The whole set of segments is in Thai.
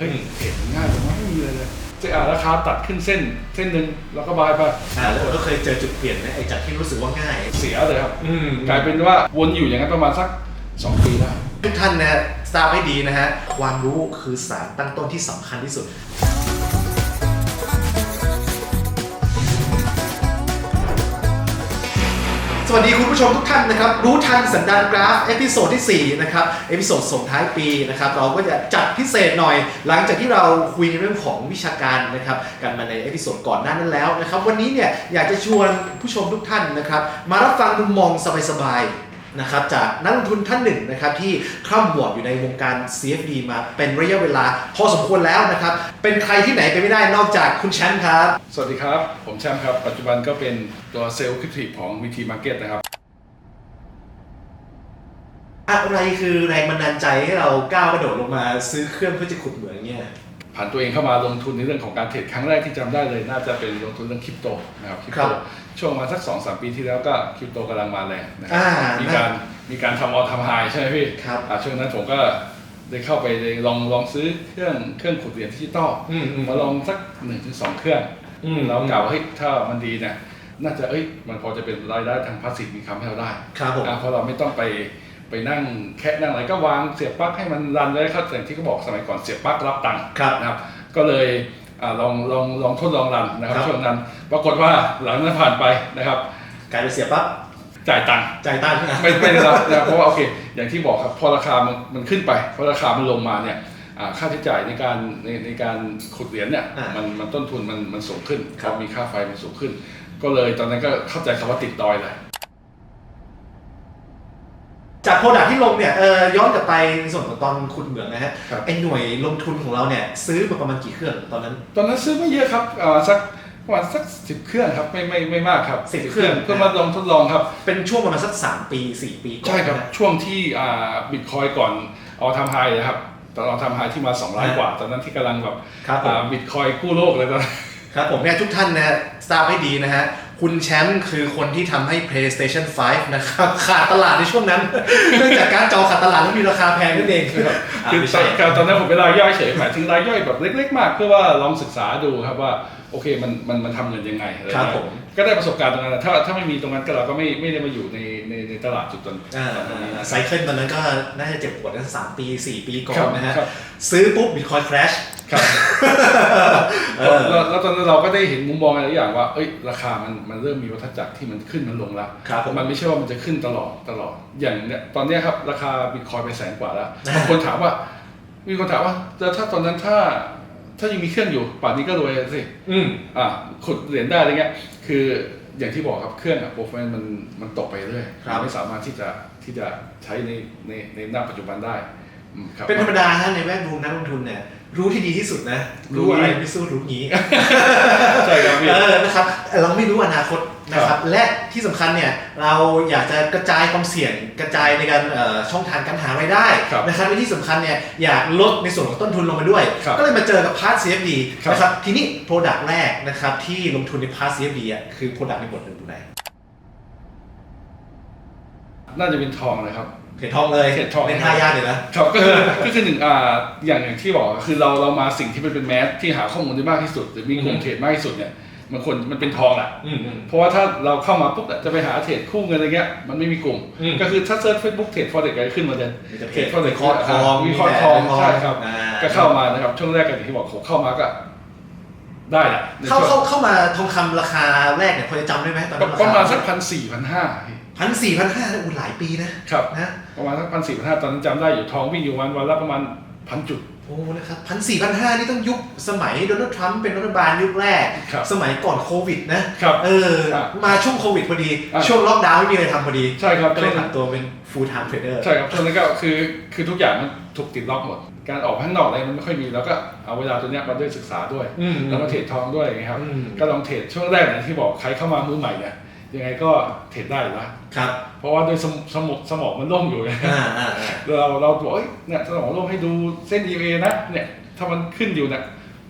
เฮ้ยเห็นง่ายผมว่าไม่มีเลยเลยจะอ่าราคาตัดขึ้นเส้นเส้นหนึ่งแล้วก็บายไปอ่าแล้วผมก็เคยเจอจุดเปลี่ยนนะไอ้จากที่รู้สึกว่าง่าย เสียเลยครับอืมกลายเป็นว่าวนอยู่อย่างนั้นประมาณสัก 2 ปีได้ ทุกท่านนะทราบให้ดีนะฮะ ความรู้คือสารตั้งต้นที่สำคัญที่สุด สวัสดีคุณผู้ชมทุกท่านนะครับ รู้ทันสันดานกราฟเอพิโซดที่ 4 นะครับ เอพิโซดส่งท้ายปีนะครับ เราก็จะจัดพิเศษหน่อย หลังจากที่เราคุยเรื่องของวิชาการนะครับกันมาในเอพิโซดก่อนหน้านั้นแล้วนะครับ วันนี้เนี่ยอยากจะชวนผู้ชมทุกท่านนะครับ มารับฟังมุมมองสบายๆ นะครับจากนักลงทุนท่านหนึ่งนะครับที่คร่ำวอร์ดอยู่ในวงการ CFD มาเป็นระยะเวลา พอสมควรแล้วนะครับ เป็นใครที่ไหนไปไม่ได้นอกจากคุณแชมป์ครับ สวัสดีครับ ผมแชมป์ครับ ปัจจุบันก็เป็นตัวเซลล์คริปทีฟของวีทีมาร์เก็ตนะครับ อะไรคือแรงบันดาลใจให้เราก้าวกระโดดลงมาซื้อเครื่องเพื่อจะขุดเหมืองเนี่ย ผ่านตัวเองเข้ามาลงทุนในเรื่องของการเทรดครั้งแรกที่จำได้เลย น่าจะเป็นลงทุนเรื่องคริปโตนะครับคริปครัโตบช่วงมาสัก2อสปีที่แล้วก็คริปโตกำลังมาแรงนะครัอ่ามีการมีการทำออทำไฮใช่ไหมพี่ครับอ่าช่วงนั้นผมก็ได้เข้าไปได้ลองลองซื้อเครื่องเครื่องขุดเหรียญดิจิตอลอืมอืมมาลองสัก1นถึงสเครื่องอืมแล้วกล่าวว่าเฮ้ยถ้ามันดีเนี่ยน่าจะเอ้ยมันพอจะเป็นรายได้ทางพาสซีฟมีคำให้เราได้ครับผมอ่าเพราะเราไม่ต้องไป ไปนั่งแค่นั่งอะไรก็วางเสียบปลั๊กให้มันรันได้ครับอย่างที่เขาบอกสมัยก่อนเสียบปลั๊กรับตังค์ครับนะครับ ก็เลยอาลองลองลองทดลองรันนะครับครับ ช่วงนั้น ปรากฏว่าหลังนั้นผ่านไปนะครับ กลายเป็นเสียปั๊บจ่ายตังค์จ่ายตังค์ไม่ไม่ได้รับนะครับเพราะว่าโอเค อย่างที่บอกครับพอราคามันมันขึ้นไปพอราคามันลงมาเนี่ยอ่าค่าใช้จ่ายในการในในการขุดเหรียญเนี่ยอ่ามัมันมันต้นทุนมันมันสูงขึ้นครับเพาะมีค่าไฟมันสูงขึ้น ก็เลยตอนนั้นก็เข้าใจคำว่าติดดอยเลย จากโปรดักที่ลงเนี่ยเออย้อนกลับไปในส่วนของตอนขุดเหมืองนะฮะครับ ไอ้หน่วยลงทุนของเราเนี่ยซื้อมาประมาณกี่เครื่องตอนนั้น ตอนนั้นซื้อไม่เยอะครับอ่าสักประมาณสักสิบเครื่องครับไม่ไม่ไม่มากครับ10เครื่อง เพื่อมาลองทดลองครับ เป็นช่วงประมาณสัก 3 ปี 4 ปีก่อนใช่ครับ นะ ช่วงที่อ่าบิตคอยก่อนเอาทำไฮนะครับตอนเอาทำไฮที่มา2ล้านฮะกว่า ตอนนั้นที่กำลังแบบครับผม บิตคอยกู้โลกเลยตอนนั้น ครับผมเนี่ยทุกท่านนะฮะทราบให้ดีนะฮะ คุณแชมป์คือคนที่ทำให้ PlayStation 5 นะครับขาดตลาดในช่วงนั้น เนื่องจากการจอขาดตลาดแล้วมีราคาแพงนั่นเองคือแบบคือใช่ตอนตอนนั้นผมเป็นรายย่อยเฉยหมายถึงรายย่อยแบบเล็ก ๆ มาก เพื่อว่าลองศึกษาดูครับว่าโอเคมันมันมันทำเงินยังไงอะไรครับเงี้ยผมก็ได้ประสบการณ์ตรงนั้นนะถ้าถ้าไม่มีตรงนั้นก็เราก็ไม่ไม่ได้มาอยู่ในในในตลาดจุดตอนอ่าตอนนี้นะไซเคิลตอนนั้นก็น่าจะเจ็บปวดตั้งสามปี4ปีก่อครันบนะฮะครับซื้อปุ๊บบิตคอยคราชครับเออแล้วแล้วตอนนั้นเราก็ได้เห็นมุมมองอะไรหลายอย่างว่า เอ้ย ราคามันมันเริ่มมีวัฏจักรที่มันขึ้นมันลงแล้วครับผมมันไม่ใช่ว่ามันจะขึ้นตลอดตลอด อย่างเนี้ยตอนเนี้ยครับราคาบิตคอยไปแสนกว่าแล้วอ่าบางคนถามว่า มีคนถามว่าแล้วถ้าตอนนั้นถ้า ถ้ายังมีเครื่องอยู่ป่านนี้ก็รวยสิอืมอ่าขุดเหรียญได้อะไรเงี้ย คืออย่างที่บอกครับเครื่องอะโปรไฟล์มันมันตกไปเรื่อยครับ มันไม่สามารถที่จะที่จะใช้ในในในหน้าปัจจุบันได้อืมครับ เป็นธรรมดาฮะในแวดวงนักลงทุนเนี่ยรู้ที่ดีที่สุดนะ รู้รู้อะไรงี้ไม่สู้รู้งี้ ใช่ครับพี่ เออนะครับเราไม่รู้อนาคต นะคครัรับบและที่สำคัญเนี่ยเราอยากจะกระจายความเสี่ยงกระจายในการเอ่อช่องทางการหารายได้ครับนะครับและที่สำคัญเนี่ยอยากลดในส่วนของต้นทุนลงมาด้วยครับก็เลยมาเจอกับพาร์ท CFD ครับนะครับทีนี้ Product แรกนะครับที่ลงทุนในพาร์ท CFD อะคือ Product ในบทหนึ่งตัวไหนน่าจะเป็นทองเลยครับเห็นทองเลยเห็นทองเป็นท่ายากเลยนะครับก็คือก็คือหนึ่งอ่าอย่างอย่างที่บอกคือเราเรามาสิ่งที่มันเป็นแมสที่หาข้อมูลได้มากที่สุดหรือมีกลุ่มอือฮึเทรดมากที่สุดเนี่ย มันควรมันเป็นทองแหละอืมอืม เพราะว่าถ้าเราเข้ามาปุ๊บจะไปหาเทรดคู่เงินอะไรเงี้ยมันไม่มีกลุ่ม อืม ก็คือถ้าเซิร์ชเฟซบุ๊กเทรดฟอร์เด็กอะไรขึ้นมาเลยมีแต่เทรดฟอร์เด็กคอร์ดทองมีคอร์ดทองมีแต่ใช่ครับ อ่าก็เข้ามานะครับ ช่วงแรกก็อย่างที่บอกผมเข้ามาก็ ได้แหละในเข้าช่วงเข้าเข้ามาทองคำราคาแรกเนี่ยพอจะจำได้ไหมตอนนั้นประมาณสักพันสี่พันห้าพันสี่พันห้าอุ่นหลายปีนะครับ นะ ประมาณสักพันสี่พันห้าตอนนั้นจำได้อยู่ทองวิ่งอยู่วันวันละประมาณพันจุด โอ้นะครับพันสี่พันห้านี่ต้องยุคสมัยโดนัลด์ทรัมป์เป็นรัฐบาลยุคแรก ครับสมัยก่อนโควิดนะครับเออ อะมาช่วงโควิดพอดี อะ ช่วงล็อกดาวน์ไม่มีอะไรทำพอดี ใช่ครับก็เลยผันตัวเป็น full time trader ใช่ครับช่วงนั้นก็คือคือทุกอย่างมันถูกติดล็อกหมด การออกข้างนอกอะไรมันไม่ค่อยมีแล้วก็เอาเวลาตัวเนี้ยมาด้วยศึกษาด้วย อืม แล้วมาเทรดทองด้วยอย่างเงี้ยครับ อืม ก็ลองเทรดช่วงแรกเนี่ยที่บอกใครเข้ามามือใหม่เนี่ย ยังไงก็เทรดได้อยู่แล้วครับเพราะว่าด้วยสมสมองสมองมันโล่งอยู่ไงอ่าอ่าอ่าเราเราบอกเอ้ยเนี่ยสมองโล่งให้ดูเส้น EMA นะเนี่ยถ้ามันขึ้นอยู่เนี่ย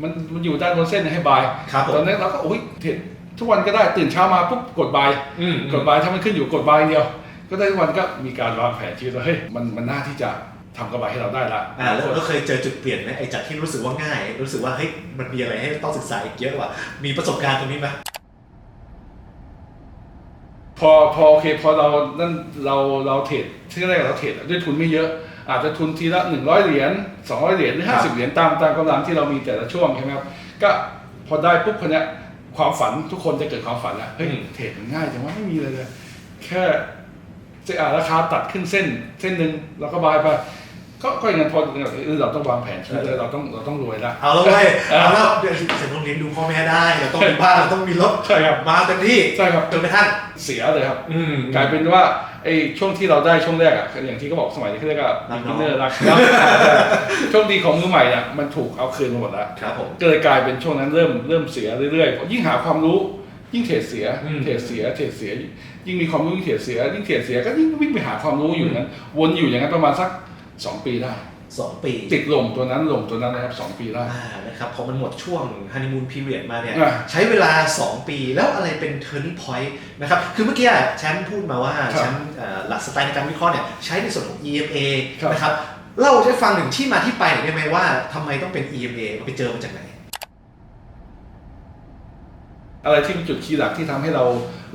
มันมันอยู่ด้านบนเส้นเนี่ยให้บาย ครับผมตอนนั้นเราก็โอ้ยเทรดทุกวันก็ได้ตื่นเช้ามาปุ๊บกดบาย อืมกดบายถ้ามันขึ้นอยู่กดบายอย่างเดียว ก็ได้ทุกวันก็มีการวางแผนชีวิตว่าเฮ้ยมันมันน่าที่จะทำกำไรให้เราได้ละอ่าแล้วเราเคยเจอจุดเปลี่ยนไหมไอ้จากที่รู้สึกว่าง่าย รู้สึกว่าเฮ้ยมันมีอะไรให้ต้องศึกษาอีกเยอะว่ะมีประสบการณ์ตรงนี้ไหม พอพอโอเคพอเรานั่นเราเราเทรดที่แรกเราเทรดด้วยทุนไม่เยอะ อาจจะทุนทีละหนึ่งร้อยเหรียญสองร้อยเหรียญหรือห้าสิบเหรียญตามตามกำลังที่เรามีแต่ละช่วงใช่ไหมครับก็พอได้ปุ๊บคนเนี้ยความฝันทุกคนจะเกิดความฝันแล้วเฮ้ยเทรดมันง่ายจังว่าไม่มีเลยเลยแค่จะอ่าราคาตัดขึ้นเส้นเส้นหนึ่งเราก็บายไป ก็ก็อย่างนั้นพอเออเราต้องวางแผนชีวิตเลยเราต้องเราต้องรวยละ เอาแล้วเว้ยเอาแล้วเดี๋ยวฉันต้องเลี้ยงดูพ่อแม่ได้เราต้องมีบ้านเราต้องมีรถใช่ครับ มาเต็มที่ใช่ครับจนกระทั่งเสียเลยครับอืม กลายเป็นว่าไอ้ช่วงที่เราได้ช่วงแรกอะอย่างที่เขาบอกสมัยนี้เขาเรียกว่ารักน้บิอง เนอร์รักครับโชคดีของมือใหม่เนี่ยมันถูกเอาคืนมาหมดแล้ว ครับผม ก็เลยกลายเป็นช่วงนั้นเริ่มเริ่มเสียเรื่อยๆเพราะยิ่งหาความรู้ยิ่งเทรดเสียอืม เทรดเสียเทรดเสีย ยิ่งมีความรู้ยิ่งเทรดเสีย ยิ่งเทรดเสียก็ยิ่งวิ่งไปหาความรู้อยู่นั้นวนอยู่อย่างนั้นประมาณสัก สองปีได้ สองปีติดหลงตัวนั้นหลงตัวนั้นนะครับสองปีได้ อ่านะครับพอมันหมดช่วงฮันนีมูนพีเรียดมาเนี่ย อะใช้เวลา 2 ปีแล้วอะไรเป็น turning point นะครับ คือเมื่อกี้อะแชมป์พูดมาว่าครับแชมป์เอ่อหลักสไตล์ในการวิเคราะห์เนี่ยใช้ในส่วนของ EMA ครับ นะครับเล่าให้ฟังถึงที่มาที่ไปหน่อยได้ไหมว่าทำไมต้องเป็น EMA ไปเจอมาจากไหน อะไรที่เป็นจุดคีย์หลักที่ทำให้เรา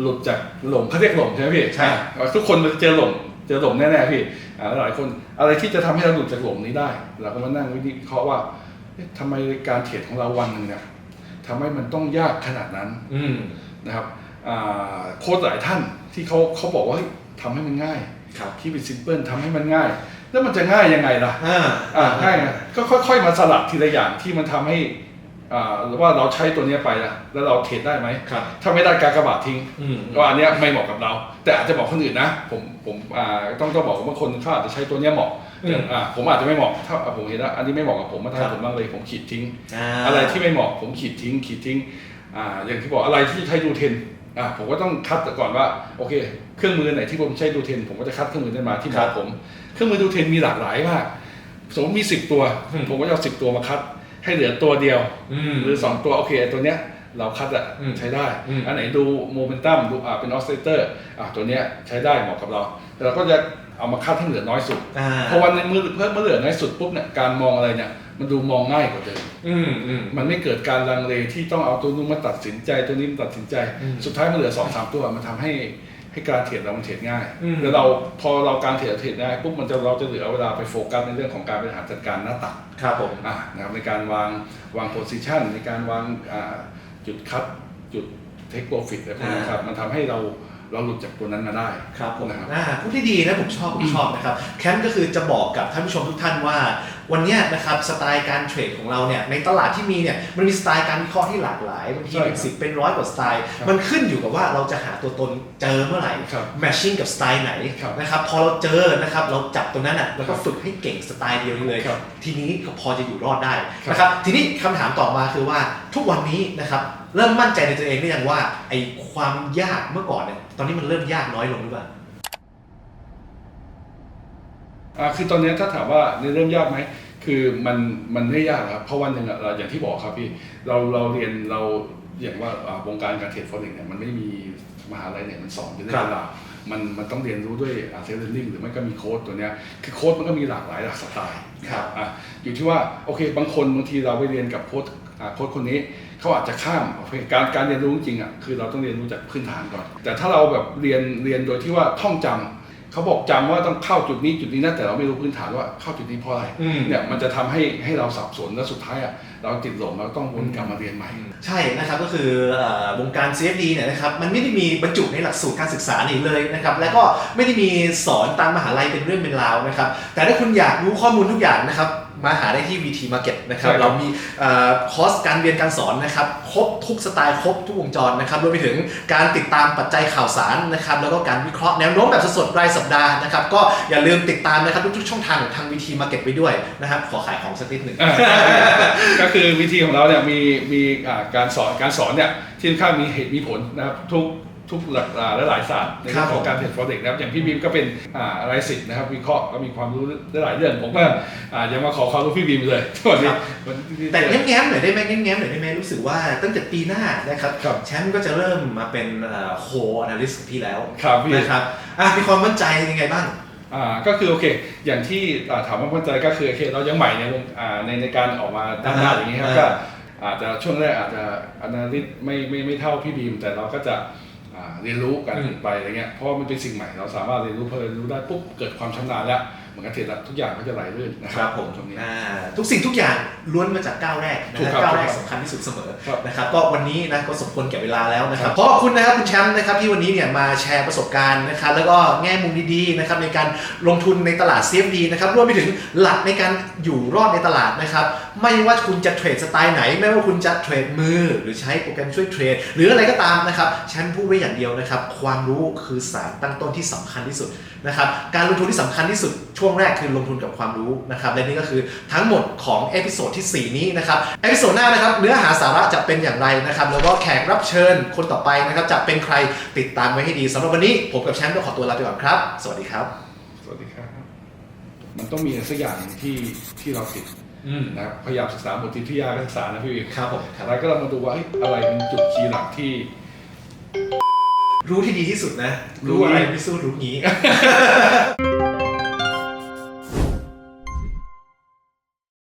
หลุดจากหลงเขาเรียกหลงใช่ไหมพี่ใช่ อ่าทุกคนมันเจอหลงเจอหลงแน่ๆพี่อ่าหลายคนอะไรที่จะทำให้เราหลุดจากหลงนี้ได้ เราก็มานั่งวิเคราะห์ว่าเอ๊ะทำไมการเทรดของเราวันหนึ่งเนี่ยทำให้มันต้องยากขนาดนั้นอืมนะครับอ่าโค้ชหลายท่านที่เขาเขาบอกว่าเฮ้ยทำให้มันง่ายครับที่เป็นซิมเพิลทำให้มันง่าย แล้วมันจะง่ายยังไงล่ะอ่าอ่าง่ายไงก็ค่อย ๆ มาสลับทีละอย่างที่มันทำให้อ่าหรือ ว่าเราใช้ตัวเนี้ยไปนะแล้วเราเทรดได้ไหมครับถ้าไม่ได้การกระบาดทิ้งอืมว่าอันเนี้ยไม่เหมาะกับเรา แต่อาจจะบอกคนอื่นนะ ผมผมอ่าต้องต้องบอกว่าบางคนเขาอาจจะใช้ตัวเนี้ยเหมาะอืมแต่อ่าผมอาจจะไม่เหมาะถ้าผมเห็นว่าอันนี้ไม่เหมาะกับผมมาครับทำผมบ้างเลยผมขีดทิ้งอ่าอะไรที่ไม่เหมาะผมขีดทิ้ง ขีดทิ้งอ่าอย่างที่บอกอะไรที่ใช้ดูเทนอ่าผมก็ต้องคัดก่อนว่าโอเค เครื่องมือไหนที่ผมใช้ดูเทน ผมก็จะคัดเครื่องมือนั้นมาที่เหครัมาะบผม เครื่องมือดูเทนมีหลากหลายมากสมมติมีสิบตัวอืมผมก็จะเอาสิบตัวมาคัด ให้เหลือตัวเดียว อืม หรือสองตัวโอเคตัวเนี้ยเราคัดอะอืมใช้ได้ อืม อันไหนดูโมเมนตัมดูอ่าเป็นออสเซเตอร์อ่าตัวเนี้ยใช้ได้เหมาะกับเรา แต่เราก็จะเอามาคัดให้เหลือน้อยสุด อ่าเพราะวันในมือเพิ่มเมื่อเหลือน้อยสุดปุ๊บเนี่ยการมองอะไรเนี่ยมันดูมองง่ายกว่าเดิม อืมอืม มันไม่เกิดการลังเลที่ต้องเอาตัวนู้นมาตัดสินใจตัวนี้มาตัดสินใจ อืม สุดท้ายมันเหลือสองสามตัวมันทำให้ ให้การเทรดเรามันเทรดง่ายอืมแล้วเราพอเราการเทรดเราเทรดง่ายปุ๊บมันจะเราจะเหลือเวลาไปโฟกัสในเรื่องของการบริหารจัดการหน้าตักครับผมอะนะครับในการวางวางโพซิชันในการวางอ่าจุดคัดจุดเทคโปรฟิตอะไรพวกนี้ครับมันทำให้เราเราหลุดจากตัวนั้นมาได้ครับผมนะครับอ่าพูดที่ดีนะผมชอบผมชอบนะครับแคมป์ก็คือจะบอกกับท่านผู้ชมทุกท่านว่า วันเนี้ยนะครับสไตล์การเทรดของเราเนี่ยในตลาดที่มีเนี่ยมันมีสไตล์การวิเคราะห์ที่หลากหลายบางทีใช่เป็นสิบเป็นร้อยกว่าสไตล์ครับมันขึ้นอยู่กับว่าเราจะหาตัวตนเจอเมื่อไหร่ครับแมชชิ่งกับสไตล์ไหนครับนะครับพอเราเจอนะครับเราจับตัวนั้นอะแล้วก็ครับฝึกให้เก่งสไตล์เดียวนี้เลยครับทีนี้ก็พอจะอยู่รอดได้ครับนะครับทีนี้คำถามต่อมาคือว่าทุกวันนี้นะครับเริ่มมั่นใจในตัวเองหรือยังว่าไอ้ความยากเมื่อก่อนเนี่ยตอนนี้มันเริ่มยากน้อยลงหรือเปล่า อ่าคือตอนนี้ถ้าถามว่าในเริ่มยากไหมคือมันมันไม่ยากครับเพราะวันหนึ่งอะเราอย่างที่บอกครับพี่เราเราเรียนเราอย่างว่าอ่าวงการการเทรดฟอเร็กเนี่ยมันไม่มีมหาลัยเนี่ยมันสอนอยู่ในครับเวลามันมันต้องเรียนรู้ด้วยเซลล์เรนนิ่งหรือไม่ก็มีโค้ดตัวเนี้ยคือโค้ดมันก็มีหลากหลายหลากสไตล์ครับอะอยู่ที่ว่าโอเคบางคนบางทีเราไปเรียนกับโค้ดอ่าโค้ดคนนี้เขาอาจจะข้ามโอเคการการเรียนรู้จริงๆอะคือเราต้องเรียนรู้จากพื้นฐานก่อน แต่ถ้าเราแบบเรียนเรียนโดยที่ว่าท่องจำ เขาบอกจำว่าต้องเข้าจุดนี้จุดนี้นะแต่เราไม่รู้พื้นฐานว่าเข้าจุดนี้เพราะอะไรอืมเนี่ยมันจะทำให้ให้เราสับสนแล้วสุดท้ายอะเราติดหลงเราต้องวนกลับมาเรียนใหม่ ใช่นะครับก็คือเอ่อวงการ CFD เนี่ยนะครับมันไม่ได้มีบรรจุในหลักสูตรการศึกษานี่เลยนะครับและก็ไม่ได้มีสอนตามมหาลัยเป็นเรื่องเป็นราวนะครับแต่ถ้าคุณอยากรู้ข้อมูลทุกอย่างนะครับ มาหาได้ที่ VT Market นะครับ ใช่ครับ เรามีเอ่อคอร์สการเรียนการสอนนะครับ ครบทุกสไตล์ครบทุกวงจรนะครับรวมไปถึงการติดตามปัจจัยข่าวสารนะครับ แล้วก็การวิเคราะห์แนวโน้มแบบสดๆรายสัปดาห์นะครับ ก็อย่าลืมติดตามนะครับทุกๆช่องทางของทาง VT Market ไว้ด้วยนะครับ ขอขายของสักนิดหนึ่ง อ่าก็คือวิธีของเราเนี่ยมีมีอ่าการสอนการสอนเนี่ยที่ค่อนข้างมีเหตุมีผลนะครับทุก ทุกหลักอ่าและหลายศาสตร์ในเรื่องของการเทรดฟอเร็กนะครับอย่างพี่บีมก็เป็นอ่าอะไรสิทธิ์นะครับวิเคราะห์ก็มีความรู้ได้หลายเรื่องผมก็อ่ายังมาขอความรู้พี่บีมเลยทุกวันนี้วันนี้แต่แง้มๆหน่อยได้ไหมแง้มๆหน่อยได้ไหมรู้สึกว่าตั้งแต่ปีหน้านะครับครับแชมป์ก็จะเริ่มมาเป็นโคอนาลิสต์ของพี่แล้วครับพี่นะครับอะมีความมั่นใจยังไงบ้างอ่าก็คือโอเค อย่างที่อ่าถามว่ามั่นใจก็คือโอเคเรายังใหม่ในวงอ่าในในการออกมาด้านหน้าอย่างนี้ครับอ่าก็อาจจะช่วงแรกอาจจะอนาลิตไม่ไม่ไม่เท่าพี่บีมแต่เราก็จะอ่า เรียนรู้กันไปอะไรเงี้ยเพราะว่ามันเป็นสิ่งใหม่เราสามารถเรียนรู้พอเรียนรู้ได้ปุ๊บเกิดความชำนาญแล้ว เหมือนกันเทรดอะทุกอย่างก็จะไหลลื่นนะคครัรับบผมตรงนี้อ่าทุกสิ่งทุกอย่างล้วนมาจากก้าวแรกนะถูกฮะครับก้าวแรกถูกครับสำคัญที่สุดเสมอครับ นะครับก็วันนี้นะก็สมควรแก่เวลาแล้วนะครับครับขอขอบคุณนะครับคุณแชมป์นะครับที่วันนี้เนี่ยมาแชร์ประสบการณ์นะครับแล้วก็แง่มุมดีๆนะครับในการลงทุนในตลาด CFD นะครับรวมไปถึงหลักในการอยู่รอดในตลาดนะครับไม่ว่าคุณจะเทรดสไตล์ไหน ไม่ว่าคุณจะเทรดมือหรือใช้โปรแกรมช่วยเทรด หรืออะไรก็ตามนะครับแชมป์พูดไว้อย่างเดียวนะครับ ความรู้คือสารตั้งต้นที่สำคัญที่สุดนะครับการลงทุนที่สำคัญที่สุด ช่วงแรกคือลงทุนกับความรู้นะครับและนี่ก็คือทั้งหมดของเอพิโซดที่ 4 นี้นะครับเอพิโซดหน้านะครับเนื้อหาสาระจะเป็นอย่างไรนะครับแล้วก็แขกรับเชิญคนต่อไปนะครับจะเป็นใครติดตามไว้ให้ดีสำหรับวันนี้ผมกับแชมป์ก็ขอตัวลาไปก่อนครับ สวัสดีครับ สวัสดีครับ มันต้องมีอะไรสักอย่างหนึ่งที่ที่เราติดอืม นะครับพยายามศึกษาบทที่ยากก็ศึกษานะพี่บีมครับผมครับแล้วก็เรามาดูว่าเอ้ยอะไรเป็นจุดคีย์หลักที่ รู้ที่ดีที่สุดนะ รู้รู้อะไรไม่สู้รู้งี้